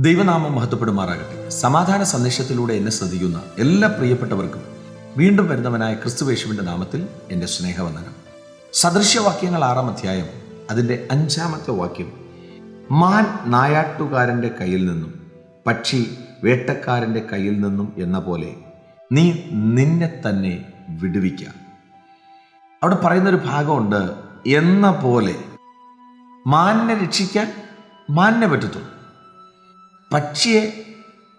ദൈവനാമം മഹത്വപ്പെടുമാറാകട്ടെ. സമാധാന സന്ദേശത്തിലൂടെ എന്നെ ശ്രദ്ധിക്കുന്ന എല്ലാ പ്രിയപ്പെട്ടവർക്കും വീണ്ടും വരുന്നവനായ ക്രിസ്തുവേശുവിന്റെ നാമത്തിൽ എന്റെ സ്നേഹവന്ദനം. സദൃശ്യവാക്യങ്ങൾ ആറാം അധ്യായം അതിന്റെ അഞ്ചാമത്തെ വാക്യം. മാൻ നായാട്ടുകാരന്റെ കയ്യിൽ നിന്നും പക്ഷി വേട്ടക്കാരന്റെ കയ്യിൽ നിന്നും എന്ന പോലെ നീ നിന്നെ തന്നെ വിടുവിക്കുക അവിടെ പറയുന്നൊരു ഭാഗമുണ്ട് എന്ന പോലെ മാനിനെ രക്ഷിക്കാൻ മാനിനെ പറ്റത്തുള്ളൂ. പക്ഷിയെ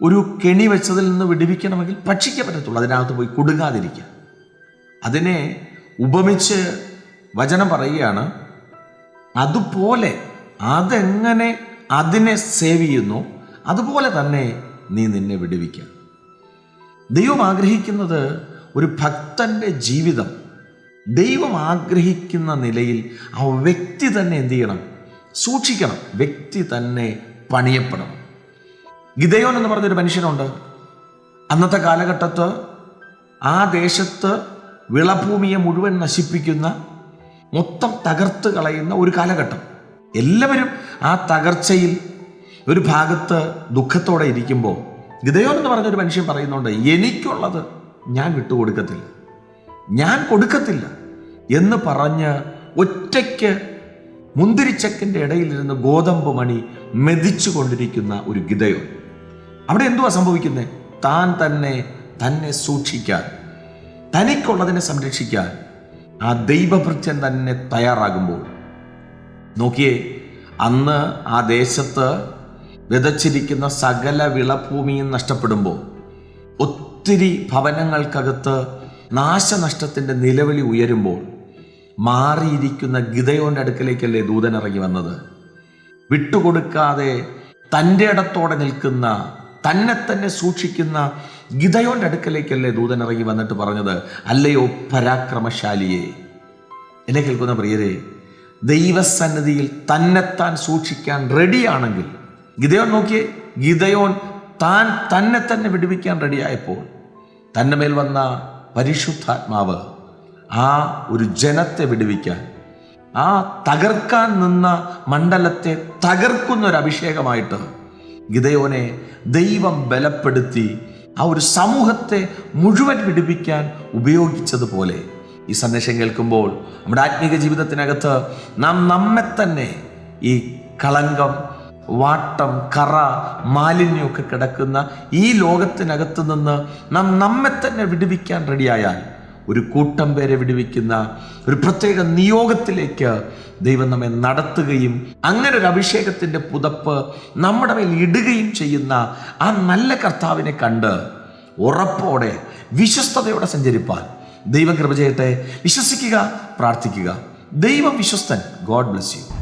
ഒരു കെണി വെച്ചതിൽ നിന്ന് വിടിവിക്കണമെങ്കിൽ പക്ഷിക്കേ പറ്റത്തുള്ളൂ. അതിനകത്ത് പോയി കുടുങ്ങാതിരിക്കുക. അതിനെ ഉപമിച്ച് വചനം പറയുകയാണ് അതുപോലെ അതെങ്ങനെ അതിനെ സേവ് ചെയ്യുന്നു അതുപോലെ തന്നെ നീ നിന്നെ വിടുവിക്കുക. ദൈവം ആഗ്രഹിക്കുന്നത് ഒരു ഭക്തന്റെ ജീവിതം. ദൈവം ആഗ്രഹിക്കുന്ന നിലയിൽ ആ വ്യക്തി തന്നെ എന്ത് ചെയ്യണം? സൂക്ഷിക്കണം. വ്യക്തി തന്നെ പണിയപ്പെടണം. ഗിതയോൻ എന്ന് പറഞ്ഞൊരു മനുഷ്യനുണ്ട്. അന്നത്തെ കാലഘട്ടത്ത് ആ ദേശത്ത് വിളഭൂമിയെ മുഴുവൻ നശിപ്പിക്കുന്ന മൊത്തം തകർത്ത് കളയുന്ന ഒരു കാലഘട്ടം. എല്ലാവരും ആ തകർച്ചയിൽ ഒരു ഭാഗത്ത് ദുഃഖത്തോടെ ഇരിക്കുമ്പോൾ ഗിതയോൻ എന്ന് പറഞ്ഞൊരു മനുഷ്യൻ പറയുന്നുണ്ട് എനിക്കുള്ളത് ഞാൻ വിട്ടുകൊടുക്കത്തില്ല. ഞാൻ കൊടുക്കത്തില്ല. എന്ന് പറഞ്ഞ് ഒറ്റയ്ക്ക് മുന്തിരിച്ചക്കിന്റെ ഇടയിലിരുന്ന് ഗോതമ്പ് മണി മെതിച്ചു കൊണ്ടിരിക്കുന്ന ഒരു ഗിതയോൻ അവിടെ എന്തുവാ സംഭവിക്കുന്നത് താൻ തന്നെ തന്നെ സൂക്ഷിക്കാൻ തനിക്കുള്ളതിനെ സംരക്ഷിക്കാൻ ആ ദൈവഭൃത്യൻ തന്നെ തയ്യാറാകുമ്പോൾ. നോക്കിയേ അന്ന് ആ ദേശത്ത് വിതച്ചിരിക്കുന്ന സകല വിളഭൂമിയും നഷ്ടപ്പെടുമ്പോൾ ഒത്തിരി ഭവനങ്ങൾക്കകത്ത് നാശനഷ്ടത്തിന്റെ നിലവിളി ഉയരുമ്പോൾ മാറിയിരിക്കുന്ന ഗിതയോന്റെ അടുക്കലേക്കല്ലേ ദൂതൻ ഇറങ്ങി വന്നത്? വിട്ടുകൊടുക്കാതെ തന്റെ ഇടത്തോടെ നിൽക്കുന്ന തന്നെ തന്നെ സൂക്ഷിക്കുന്ന ഗിതയോന്റെ അടുക്കലേക്കല്ലേ ദൂതൻ ഇറങ്ങി വന്നിട്ട് പറഞ്ഞത്? അല്ലയോ പരാക്രമശാലിയെ. എന്നെ കേൾക്കുന്ന പ്രിയരെ ദൈവസന്നിധിയിൽ തന്നെത്താൻ സൂക്ഷിക്കാൻ റെഡിയാണെങ്കിൽ ഗിതയോൻ നോക്കിയേ ഗിതയോൻ താൻ തന്നെ തന്നെ വിടുവിക്കാൻ റെഡിയായപ്പോൾ തന്റെ മേൽ വന്ന പരിശുദ്ധാത്മാവ് ആ ഒരു ജനത്തെ വിടുവിക്കാൻ ആ തകർക്കാൻ നിന്ന മണ്ഡലത്തെ തകർക്കുന്ന ഒരു അഭിഷേകമായിട്ട് ഗിതയോനെ ദൈവം ബലപ്പെടുത്തി ആ ഒരു സമൂഹത്തെ മുഴുവൻ വിടുവിക്കാൻ ഉപയോഗിച്ചതുപോലെ. ഈ സന്ദേശം കേൾക്കുമ്പോൾ നമ്മുടെ ആത്മീക ജീവിതത്തിനകത്ത് നാം നമ്മെ തന്നെ ഈ കളങ്കം വാട്ടം കറ മാലിന്യമൊക്കെ കിടക്കുന്ന ഈ ലോകത്തിനകത്ത് നിന്ന് നാം നമ്മെ തന്നെ വിടുവിക്കാൻ റെഡിയായാൽ ഒരു കൂട്ടം പേരെ വിടുവിക്കുന്ന ഒരു പ്രത്യേക നിയോഗത്തിലേക്ക് ദൈവം നമ്മെ നടത്തുകയും അങ്ങനെ ഒരു അഭിഷേകത്തിന്റെ പുതപ്പ് നമ്മുടെ മേൽ ഇടുകയും ചെയ്യുന്ന ആ നല്ല കർത്താവിനെ കണ്ട് ഉറപ്പോടെ വിശ്വസ്തയോടെ സഞ്ചരിപ്പാൻ ദൈവം കൃപ ചെയ്യട്ടെ. വിശ്വസിക്കുക പ്രാർത്ഥിക്കുക. ദൈവം വിശ്വസ്തൻ. God bless you.